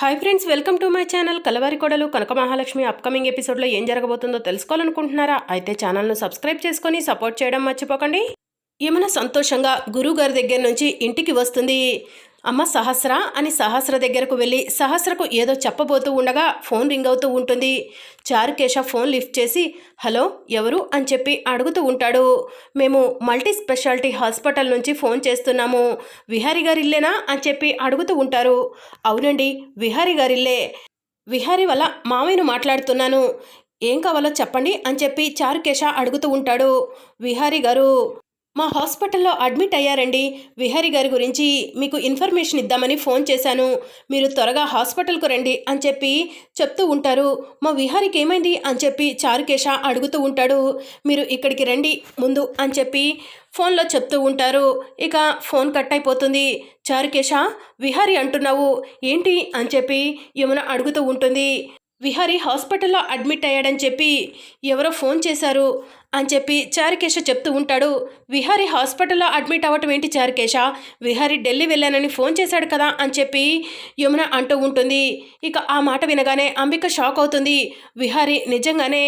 Hi friends welcome to my channel Kalavari Kodalu Kanaka Mahalakshmi upcoming ఎపిసోడ్లో ఏం జరగబోతుందో తెలుసుకోవాలనుకుంటున్నారా? అయితే ఛానల్ను సబ్స్క్రైబ్ చేసుకొని సపోర్ట్ చేయడం మర్చిపోకండి. ఏమైనా సంతోషంగా గురువు గారి దగ్గర నుంచి ఇంటికి వస్తుంది. అమ్మ సహస్ర అని సహస్ర దగ్గరకు వెళ్ళి సహస్రకు ఏదో చెప్పబోతూ ఉండగా ఫోన్ రింగ్ అవుతూ ఉంటుంది. చారుకేశ ఫోన్ లిఫ్ట్ చేసి హలో ఎవరు? అని చెప్పి అడుగుతూ ఉంటాడు. మేము మల్టీ స్పెషాలిటీ హాస్పిటల్ నుంచి ఫోన్ చేస్తున్నాము. విహారి గారిల్లేనా? అని చెప్పి అడుగుతూ ఉంటారు. అవునండి విహారి గారిల్లే. విహారి వల్ల మామయ్యను మాట్లాడుతున్నాను. ఏం కావాలో చెప్పండి అని చెప్పి చారుకేశ అడుగుతూ ఉంటాడు. విహారి గారు మా హాస్పిటల్లో అడ్మిట్ అయ్యారండి. విహారి గారి గురించి మీకు ఇన్ఫర్మేషన్ ఇద్దామని ఫోన్ చేశాను. మీరు త్వరగా హాస్పిటల్కు రండి అని చెప్పి చెప్తూ ఉంటారు. మా విహారికి ఏమైంది అని చెప్పి చారుకేశ అడుగుతూ ఉంటాడు. మీరు ఇక్కడికి రండి ముందు అని చెప్పి ఫోన్లో చెప్తూ ఉంటారు. ఇక ఫోన్ కట్ అయిపోతుంది. చారుకేశ విహారి అంటున్నావు. ఏంటి అని చెప్పి యమున అడుగుతూ ఉంటుంది. విహారి హాస్పిటల్లో అడ్మిట్ అయ్యాడని చెప్పి ఎవరో ఫోన్ చేశారు అని చెప్పి చారుకేశ చెప్తూ ఉంటాడు. విహారి హాస్పిటల్లో అడ్మిట్ అవ్వటం ఏంటి చారుకేశ? విహారి ఢిల్లీ వెళ్ళానని ఫోన్ చేశాడు కదా అని చెప్పి యమున అంటూ ఉంటుంది. ఇక ఆ మాట వినగానే అంబిక షాక్ అవుతుంది. విహారి నిజంగానే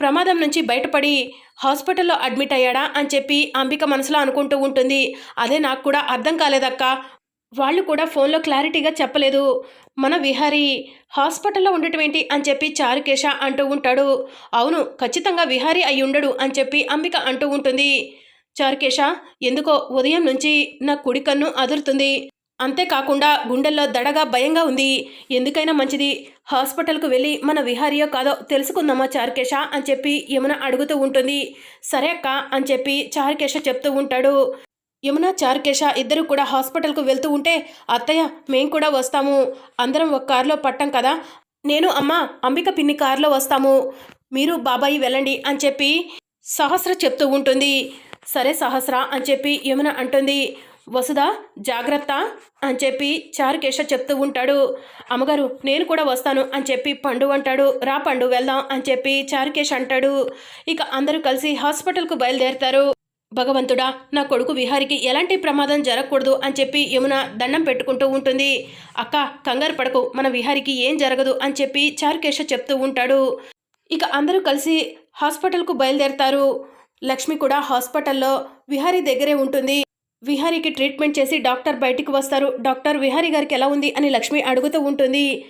ప్రమాదం నుంచి బయటపడి హాస్పిటల్లో అడ్మిట్ అయ్యాడా అని చెప్పి అంబిక మనసులో అనుకుంటూ ఉంటుంది. అదే నాకు కూడా అర్థం కాలేదక్క. వాళ్ళు కూడా ఫోన్లో క్లారిటీగా చెప్పలేదు. మన విహారీ హాస్పిటల్లో ఉండటం ఏంటి అని చెప్పి చారుకేశ అంటూ ఉంటాడు. అవును ఖచ్చితంగా విహారీ అయి ఉండడు అని చెప్పి అంబిక అంటూ ఉంటుంది. చారుకేశ ఎందుకో ఉదయం నుంచి నా కుడి కన్ను అదురుతుంది. అంతేకాకుండా గుండెల్లో దడగా భయంగా ఉంది. ఎందుకైనా మంచిది. హాస్పిటల్కు వెళ్ళి మన విహారియో కాదో తెలుసుకుందామా చారుకేశ అని చెప్పి యమున అడుగుతూ ఉంటుంది. సరే అక్క అని చెప్పి చారుకేశ చెప్తూ ఉంటాడు. యమున చారుకేశ ఇద్దరు కూడా హాస్పిటల్కు వెళ్తూ ఉంటే అత్తయ్య మేం కూడా వస్తాము. అందరం ఒక కారులో పట్టాం కదా. నేను అమ్మ అంబిక పిన్ని కారులో వస్తాము. మీరు బాబాయి వెళ్ళండి అని చెప్పి సహస్ర చెప్తూ ఉంటుంది. సరే సహస్ర అని చెప్పి యమున అంటుంది. వసుదా జాగ్రత్త అని చెప్పి చారుకేశ చెప్తూ ఉంటాడు. అమ్మగారు నేను కూడా వస్తాను అని చెప్పి పండు అంటాడు. రా పండు వెళ్దాం అని చెప్పి చారుకేశ అంటాడు. ఇక అందరూ కలిసి హాస్పిటల్కు బయలుదేరుతారు. భగవంతుడా నా కొడుకు విహారికి ఎలాంటి ప్రమాదం జరగకూడదు అని చెప్పి యమున దండం పెట్టుకుంటూ ఉంటుంది. అక్క కంగారు పడకు మన విహారికి ఏం జరగదు అని చెప్పి చారుకేశ చెప్తూ ఉంటాడు. ఇక అందరూ కలిసి హాస్పిటల్కు బయలుదేరతారు. లక్ష్మి కూడా హాస్పిటల్లో విహారీ దగ్గరే ఉంటుంది. విహారీకి ట్రీట్మెంట్ చేసి డాక్టర్ బయటికి వస్తారు. డాక్టర్ విహారీ గారికి ఎలా ఉంది అని లక్ష్మి అడుగుతూ ఉంటుంది.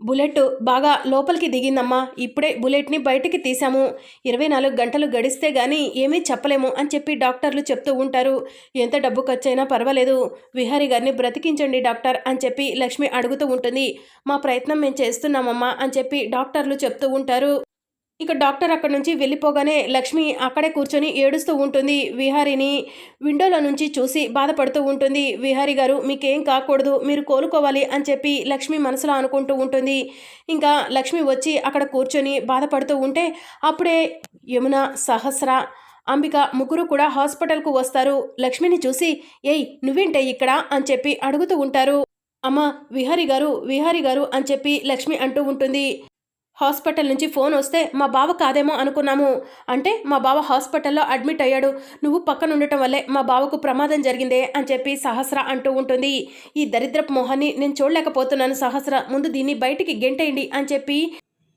బుల్లెట్ బాగా లోపలికి దిగిందమ్మా. ఇప్పుడే బుల్లెట్ని బయటికి తీసాము ఇరవై నాలుగు గంటలు గడిస్తే గానీ ఏమీ చెప్పలేము అని చెప్పి డాక్టర్లు చెప్తూ ఉంటారు. ఎంత డబ్బు ఖర్చైనా పర్వాలేదు. విహారీ గారిని బ్రతికించండి డాక్టర్ అని చెప్పి లక్ష్మి అడుగుతూ ఉంటుంది. మా ప్రయత్నం మేము చేస్తున్నామమ్మా అని చెప్పి డాక్టర్లు చెప్తూ ఉంటారు. ఇక డాక్టర్ అక్కడి నుంచి వెళ్ళిపోగానే లక్ష్మి అక్కడే కూర్చొని ఏడుస్తూ ఉంటుంది. విహారిని విండోలో నుంచి చూసి బాధపడుతూ ఉంటుంది. విహారి గారు మీకేం కాకూడదు మీరు కోలుకోవాలి అని చెప్పి లక్ష్మి మనసులో అనుకుంటూ ఉంటుంది. ఇంకా లక్ష్మి వచ్చి అక్కడ కూర్చొని బాధపడుతూ ఉంటే అప్పుడే యమున సహస్ర అంబిక ముగ్గురు కూడా హాస్పిటల్కు వస్తారు. లక్ష్మిని చూసి ఏయ్ నువ్వేంటే ఇక్కడ? అని చెప్పి అడుగుతూ ఉంటారు. అమ్మ విహారి గారు విహారి గారు అని చెప్పి లక్ష్మి అంటూ ఉంటుంది. హాస్పిటల్ నుంచి ఫోన్ వస్తే మా బావ కాదేమో అనుకున్నాము. అంటే మా బావ హాస్పిటల్లో అడ్మిట్ అయ్యాడు. నువ్వు పక్కన ఉండటం వల్లే మా బావకు ప్రమాదం జరిగిందే అని చెప్పి సహస్ర అంటూ ఉంటుంది. ఈ దరిద్రపు మొహాన్ని నేను చూడలేకపోతున్నాను సహస్ర. ముందు దీన్ని బయటికి గెంటేయండి అని చెప్పి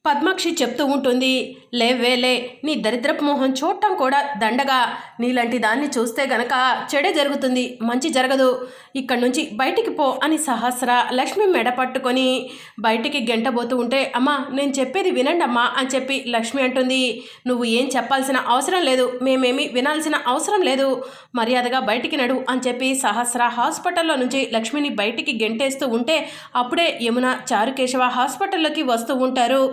పద్మాక్షి చెప్తూ ఉంటుంది లేవేలే నీ దరిద్రపు మొహం చూడటం కూడా దండగా. నీలాంటి దాన్ని చూస్తే గనక చెడే జరుగుతుంది మంచి జరగదు. ఇక్కడి నుంచి బయటికి పో అని సహస్ర లక్ష్మి మెడ పట్టుకొని బయటికి గెంటబోతూ ఉంటే అమ్మా నేను చెప్పేది వినండి అమ్మా అని చెప్పి లక్ష్మి అంటుంది. నువ్వు ఏం చెప్పాల్సిన అవసరం లేదు మేమేమి వినాల్సిన అవసరం లేదు. మర్యాదగా బయటికి నడు అని చెప్పి సహస్ర హాస్పిటల్లో నుంచి లక్ష్మిని బయటికి గెంటేస్తూ ఉంటే అప్పుడే యమున చారుకేశవ హాస్పిటల్లోకి వస్తూ ఉంటారు.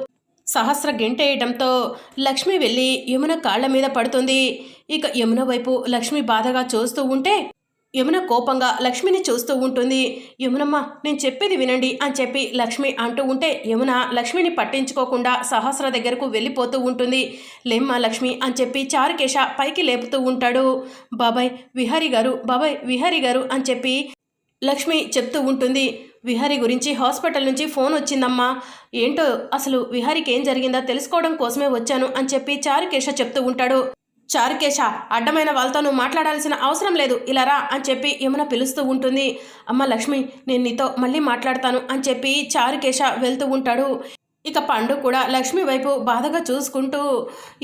సహస్ర గెంటేయటంతో లక్ష్మి వెళ్ళి యమున కాళ్ళ మీద పడుతుంది. ఇక యమున వైపు లక్ష్మి బాధగా చూస్తూ ఉంటే యమున కోపంగా లక్ష్మిని చూస్తూ ఉంటుంది. యమునమ్మ నేను చెప్పేది వినండి అని చెప్పి లక్ష్మి అంటూ ఉంటే యమున లక్ష్మిని పట్టించుకోకుండా సహస్ర దగ్గరకు వెళ్ళిపోతూ ఉంటుంది. లేమ్మా లక్ష్మి అని చెప్పి చారుకేశ పైకి లేపుతూ ఉంటాడు. బాబాయ్ విహారి గారు బాబాయ్ విహారి గారు అని చెప్పి లక్ష్మి చెప్తూ ఉంటుంది. విహారి గురించి హాస్పిటల్ నుంచి ఫోన్ వచ్చిందమ్మా. ఏంటో అసలు విహారికి ఏం జరిగిందో తెలుసుకోవడం కోసమే వచ్చాను అని చెప్పి చారుకేశ చెప్తూ ఉంటాడు. చారుకేశ అడ్డమైన వాళ్ళతో నువ్వు మాట్లాడాల్సిన అవసరం లేదు ఇలా రా అని చెప్పి యమున పిలుస్తూ ఉంటుంది. అమ్మ లక్ష్మి నేను నీతో మళ్ళీ మాట్లాడతాను అని చెప్పి చారుకేశ వెళ్తూ ఉంటాడు. ఇక పండు కూడా లక్ష్మి వైపు బాధగా చూసుకుంటూ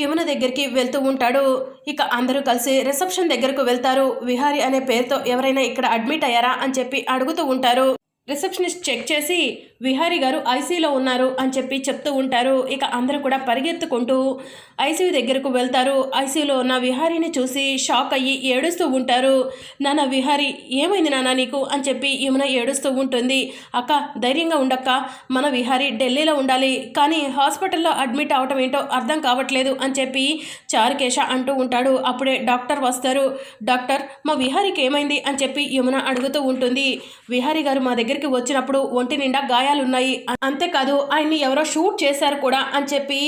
యమున దగ్గరికి వెళ్తూ ఉంటాడు. ఇక అందరూ కలిసి రిసెప్షన్ దగ్గరకు వెళ్తారు. విహారి అనే పేరుతో ఎవరైనా ఇక్కడ అడ్మిట్ అయ్యారా అని చెప్పి అడుగుతూ ఉంటారు. రిసెప్షనిస్ట్ చెక్ చేసి విహారీ గారు ఐసీలో ఉన్నారు అని చెప్పి చెప్తూ ఉంటారు. ఇక అందరూ కూడా పరిగెత్తుకుంటూ ఐసీయూ దగ్గరకు వెళ్తారు. ఐసీయూలో ఉన్న విహారీని చూసి షాక్ అయ్యి ఏడుస్తూ ఉంటారు. నాన్న విహారీ ఏమైంది నాన్న నీకు? అని చెప్పి యమున ఏడుస్తూ ఉంటుంది. అక్క ధైర్యంగా ఉండక్క. మన విహారీ ఢిల్లీలో ఉండాలి. కానీ హాస్పిటల్లో అడ్మిట్ అవటం ఏంటో అర్థం కావట్లేదు అని చెప్పి చారుకేశ అంటూ ఉంటాడు. అప్పుడే డాక్టర్ వస్తారు. డాక్టర్ మా విహారీకి ఏమైంది? అని చెప్పి యమున అడుగుతూ ఉంటుంది. విహారీ గారు మా దగ్గర దగ్గరికి వచ్చినప్పుడు ఒంటి నిండా గాయాలున్నాయి. అంతేకాదు ఆయన్ని ఎవరో షూట్ చేశారు కూడా అని చెప్పి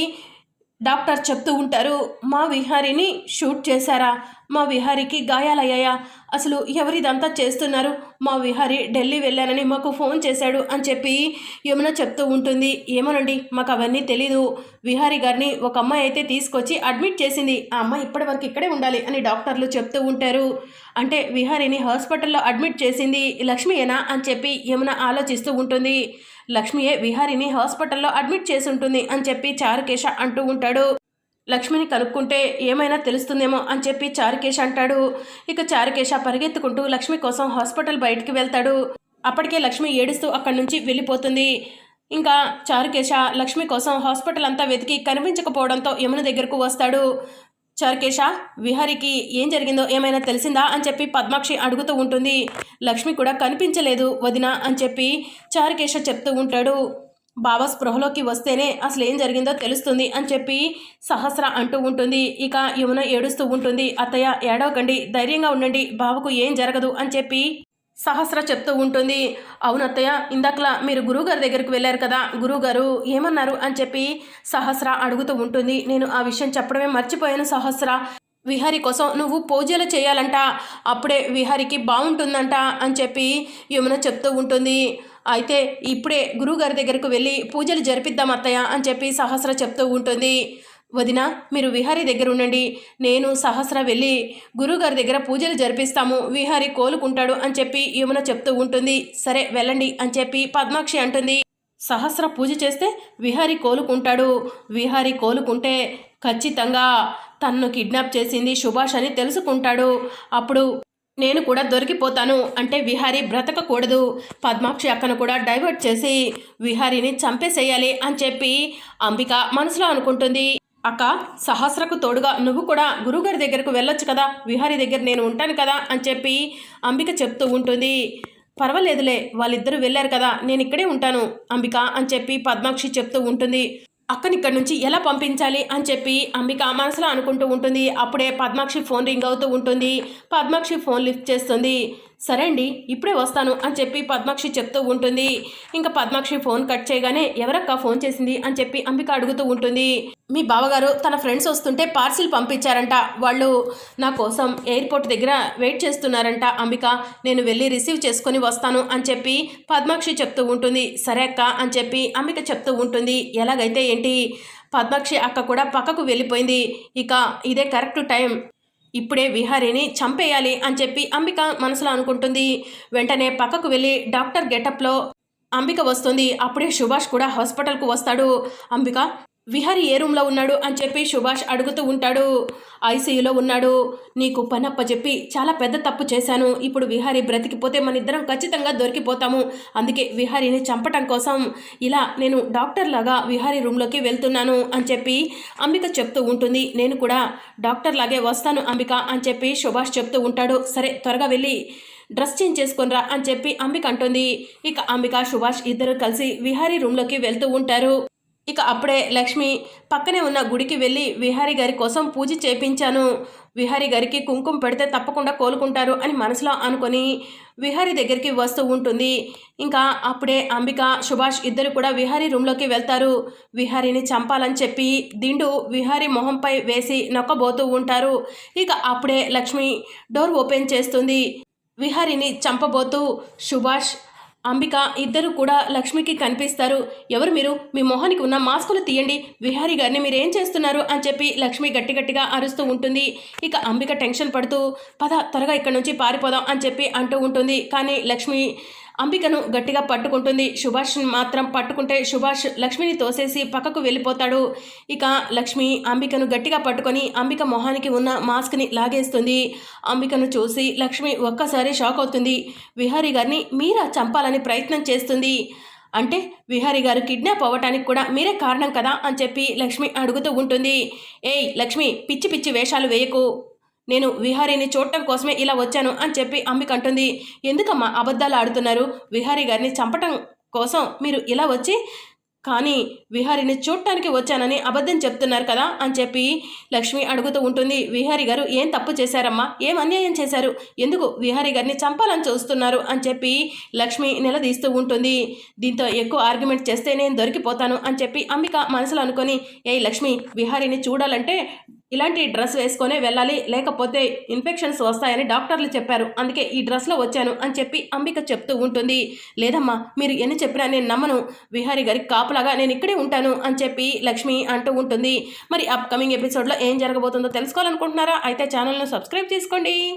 డాక్టర్ చెప్తూ ఉంటారు. మా విహారిని షూట్ చేశారా? మా విహారీకి గాయాలయ్యాయా? అసలు ఎవరిదంతా చేస్తున్నారు? మా విహారి ఢిల్లీ వెళ్ళానని మాకు ఫోన్ చేశాడు అని చెప్పి యమున చెప్తూ ఉంటుంది. ఏమోనండి మాకు అవన్నీ తెలీదు. విహారి గారిని ఒక అమ్మాయి అయితే తీసుకొచ్చి అడ్మిట్ చేసింది. ఆ అమ్మాయి ఇప్పటి వరకు ఇక్కడే ఉండాలి అని డాక్టర్లు చెప్తూ ఉంటారు. అంటే విహారీని హాస్పిటల్లో అడ్మిట్ చేసింది లక్ష్మియేనా అని చెప్పి యమున ఆలోచిస్తూ ఉంటుంది. లక్ష్మియే విహారిని హాస్పిటల్లో అడ్మిట్ చేసి ఉంటుంది అని చెప్పి చారుకేశ అంటూ ఉంటాడు. లక్ష్మిని కనుక్కుంటే ఏమైనా తెలుస్తుందేమో అని చెప్పి చారుకేష్ అంటాడు. ఇక చారుకేశ పరిగెత్తుకుంటూ లక్ష్మి కోసం హాస్పిటల్ బయటికి వెళ్తాడు. అప్పటికే లక్ష్మి ఏడుస్తూ అక్కడి నుంచి వెళ్ళిపోతుంది. ఇంకా చారుకేశ లక్ష్మి కోసం హాస్పిటల్ అంతా వెతికి కనిపించకపోవడంతో యమున దగ్గరకు వస్తాడు. చారుకేశ విహారికి ఏం జరిగిందో ఏమైనా తెలిసిందా అని చెప్పి పద్మాక్షి అడుగుతూ ఉంటుంది. లక్ష్మి కూడా కనిపించలేదు వదిన అని చెప్పి చారుకేశ చెప్తూ ఉంటాడు. బాబా స్పృహలోకి వస్తేనే అసలు ఏం జరిగిందో తెలుస్తుంది అని చెప్పి సహస్ర అంటూ ఉంటుంది. ఇక యమున ఏడుస్తూ ఉంటుంది. అత్తయ్య ఏడవకండి. ధైర్యంగా ఉండండి. బావకు ఏం జరగదు అని చెప్పి సహస్ర చెప్తూ ఉంటుంది. అవునత్తయ్య ఇందాకలా మీరు గురువుగారి దగ్గరికి వెళ్ళారు కదా. గురువుగారు ఏమన్నారు అని చెప్పి సహస్ర అడుగుతూ ఉంటుంది. నేను ఆ విషయం చెప్పడమే మర్చిపోయాను సహస్ర. విహారి కోసం నువ్వు పూజలు చేయాలంట. అప్పుడే విహారికి బాగుంటుందంట అని చెప్పి యమున చెప్తూ ఉంటుంది. అయితే ఇప్పుడే గురువుగారి దగ్గరకు వెళ్ళి పూజలు జరిపిద్దాం అత్తయ్య అని చెప్పి సహస్ర చెప్తూ ఉంటుంది. వదిన మీరు విహారీ దగ్గర ఉండండి. నేను సహస్ర వెళ్ళి గురువుగారి దగ్గర పూజలు జరిపిస్తాము. విహారీ కోలుకుంటాడు అని చెప్పి యమున చెప్తూ ఉంటుంది. సరే వెళ్ళండి అని చెప్పి పద్మాక్షి అంటుంది. సహస్ర పూజ చేస్తే విహారీ కోలుకుంటాడు. విహారీ కోలుకుంటే ఖచ్చితంగా తన్ను కిడ్నాప్ చేసింది సుభాష్ అని తెలుసుకుంటాడు. అప్పుడు నేను కూడా దొరికిపోతాను అంటే విహారీ బ్రతకకూడదు. పద్మాక్షి అక్కను కూడా డైవర్ట్ చేసి విహారీని చంపేసేయాలి అని చెప్పి అంబిక మనసులో అనుకుంటుంది. అక్క సహస్రకు తోడుగా నువ్వు కూడా గురుగారి దగ్గరకు వెళ్ళొచ్చు కదా. విహారి దగ్గర నేను ఉంటాను కదా అని చెప్పి అంబిక చెప్తూ ఉంటుంది. పర్వాలేదులే వాళ్ళిద్దరూ వెళ్ళారు కదా. నేను ఇక్కడే ఉంటాను అంబిక అని చెప్పి పద్మాక్షి చెప్తూ ఉంటుంది. అక్కనిక్కడి నుంచి ఎలా పంపించాలి అని చెప్పి అంబిక మనసులో అనుకుంటూ ఉంటుంది. అప్పుడే పద్మాక్షి ఫోన్ రింగ్ అవుతూ ఉంటుంది. పద్మాక్షి ఫోన్ లిఫ్ట్ చేస్తుంది. సరే అండి ఇప్పుడే వస్తాను అని చెప్పి పద్మాక్షి చెప్తూ ఉంటుంది. ఇంకా పద్మాక్షి ఫోన్ కట్ చేయగానే ఎవరక్క ఫోన్ చేసింది అని చెప్పి అంబిక అడుగుతూ ఉంటుంది. మీ బావగారు తన ఫ్రెండ్స్ వస్తుంటే పార్సిల్ పంపించారంట. వాళ్ళు నా కోసం ఎయిర్పోర్ట్ దగ్గర వెయిట్ చేస్తున్నారంట అంబిక. నేను వెళ్ళి రిసీవ్ చేసుకొని వస్తాను అని చెప్పి పద్మాక్షి చెప్తూ ఉంటుంది. సరే అక్క అని చెప్పి అంబిక చెప్తూ ఉంటుంది. ఎలాగైతే ఏంటి? పద్మాక్షి అక్క కూడా పక్కకు వెళ్ళిపోయింది. ఇక ఇదే కరెక్ట్ టైం. ఇప్పుడే విహారీని చంపేయాలి అని చెప్పి అంబిక మనసులో అనుకుంటుంది. వెంటనే పక్కకు వెళ్ళి డాక్టర్ గెటప్లో అంబిక వస్తుంది. అప్పుడే సుభాష్ కూడా హాస్పిటల్కు వస్తాడు. అంబిక విహరి ఏ రూమ్లో ఉన్నాడు అని చెప్పి సుభాష్ అడుగుతూ ఉంటాడు. ఐసీయూలో ఉన్నాడు. నీకు పనప్ప చెప్పి చాలా పెద్ద తప్పు చేశాను. ఇప్పుడు విహారీ బ్రతికిపోతే మన ఇద్దరం ఖచ్చితంగా దొరికిపోతాము. అందుకే విహారీని చంపటం కోసం ఇలా నేను డాక్టర్ లాగా విహారీ రూమ్లోకి వెళ్తున్నాను అని చెప్పి అంబిక చెప్తూ ఉంటుంది. నేను కూడా డాక్టర్ లాగే వస్తాను అంబిక అని చెప్పి సుభాష్ చెప్తూ ఉంటాడు. సరే త్వరగా వెళ్ళి డ్రెస్ చేంజ్ చేసుకొనిరా అని చెప్పి అంబిక అంటుంది. ఇక అంబిక సుభాష్ ఇద్దరు కలిసి విహారీ రూమ్లోకి వెళ్తూ ఉంటారు. ఇక అప్పుడే లక్ష్మి పక్కనే ఉన్న గుడికి వెళ్ళి విహారీ గారి కోసం పూజ చేపించాను. విహారీ గారికి కుంకుమ పెడితే తప్పకుండా కోలుకుంటారు అని మనసులో అనుకొని విహారీ దగ్గరికి వస్తూ ఉంటుంది. ఇంకా అప్పుడే అంబిక సుభాష్ ఇద్దరు కూడా విహారీ రూమ్లోకి వెళ్తారు. విహారీని చంపాలని చెప్పి దిండు విహారీ మొహంపై వేసి నొక్కబోతూ ఉంటారు. ఇక అప్పుడే లక్ష్మి డోర్ ఓపెన్ చేస్తుంది. విహారీని చంపబోతూ సుభాష్ అంబిక ఇద్దరు కూడా లక్ష్మికి కనిపిస్తారు. ఎవరు మీరు? మీ మొహానికి ఉన్న మాస్కులు తీయండి. విహారీ గారిని మీరు ఏం చేస్తున్నారు? అని చెప్పి లక్ష్మి గట్టి గట్టిగా అరుస్తూ ఉంటుంది. ఇక అంబిక టెన్షన్ పడుతూ పద త్వరగా ఇక్కడ నుంచి పారిపోదాం అని చెప్పి అంటూ ఉంటుంది. కానీ లక్ష్మి అంబికను గట్టిగా పట్టుకుంటుంది. సుభాష్ మాత్రం పట్టుకుంటే సుభాష్ లక్ష్మిని తోసేసి పక్కకు వెళ్ళిపోతాడు. ఇక లక్ష్మి అంబికను గట్టిగా పట్టుకొని అంబిక మొహానికి ఉన్న మాస్క్ని లాగేస్తుంది. అంబికను చూసి లక్ష్మి ఒక్కసారి షాక్ అవుతుంది. విహారీ గారిని మీరా చంపాలని ప్రయత్నం చేస్తుంది. అంటే విహారీ గారు కిడ్నాప్ అవ్వటానికి కూడా మీరే కారణం కదా అని చెప్పి లక్ష్మి అడుగుతూ ఉంటుంది. ఏయ్ లక్ష్మి పిచ్చి పిచ్చి వేషాలు వేయకు. నేను విహారీని చూడటం కోసమే ఇలా వచ్చాను అని చెప్పి అంబిక అంటుంది. ఎందుకమ్మా అబద్ధాలు ఆడుతున్నారు? విహారీ గారిని చంపటం కోసం మీరు ఇలా వచ్చి కానీ విహారీని చూడటానికి వచ్చానని అబద్ధం చెప్తున్నారు కదా అని చెప్పి లక్ష్మి అడుగుతూ ఉంటుంది. విహారీ గారు ఏం తప్పు చేశారమ్మా? ఏం అన్యాయం చేశారు? ఎందుకు విహారీ గారిని చంపాలని చూస్తున్నారు అని చెప్పి లక్ష్మి నిలదీస్తూ ఉంటుంది. దీంతో ఎక్కువ ఆర్గ్యుమెంట్ చేస్తే నేను దొరికిపోతాను అని చెప్పి అంబిక మనసులో అనుకొని ఏ లక్ష్మి విహారీని చూడాలంటే ఇలాంటి డ్రెస్ వేసుకొనే వెళ్ళాలి లేకపోతే ఇన్ఫెక్షన్స్ వస్తాయని డాక్టర్లు చెప్పారు. అందుకే ఈ డ్రెస్లో వచ్చాను అని చెప్పి అంబిక చెప్తూ ఉంటుంది. లేదమ్మా మీరు ఎన్ని చెప్పినా నేను నమ్మను. విహారీ గారికి కాపులాగా నేను ఇక్కడే ఉంటాను అని చెప్పి లక్ష్మి అంటూ ఉంటుంది. మరి అప్కమింగ్ ఎపిసోడ్లో ఏం జరగబోతుందో తెలుసుకోవాలనుకుంటున్నారా? అయితే ఛానల్ను సబ్స్క్రైబ్ చేసుకోండి.